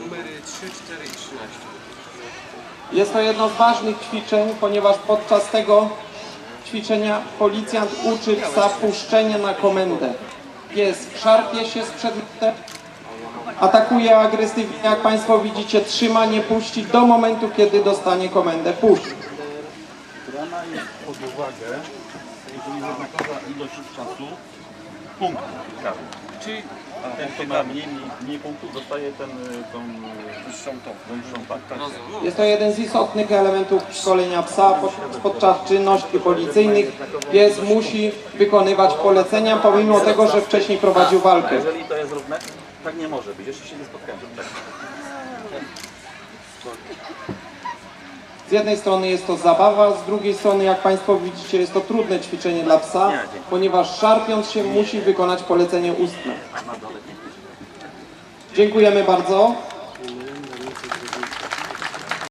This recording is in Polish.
Numery 3, 4 i 13. Jest to jedno z ważnych ćwiczeń, ponieważ podczas tego ćwiczenia policjant uczy psa puszczenia na komendę. Pies szarpie się z przedmiotem, atakuje agresywnie, jak Państwo widzicie, trzyma, nie puści do momentu, kiedy dostanie komendę puść. Brana jest pod uwagę, jeżeli jednakowa ilość czasu punktów kary. Czyli Ten, kto ma mniej, mniej, punktów, dostaje ten, y, tą wyższą tą, wyższą tak, tak. Jest to jeden z istotnych elementów szkolenia psa. Pod- Podczas czynności policyjnych pies musi wykonywać polecenia, pomimo tego, że wcześniej prowadził A walkę. jeżeli to jest równe, tak nie może być. Jeszcze się nie spotkałem. Tak. Z jednej strony jest to zabawa, z drugiej strony, jak Państwo widzicie, jest to trudne ćwiczenie dla psa, ponieważ szarpiąc się musi wykonać polecenie ustne. Dziękujemy bardzo.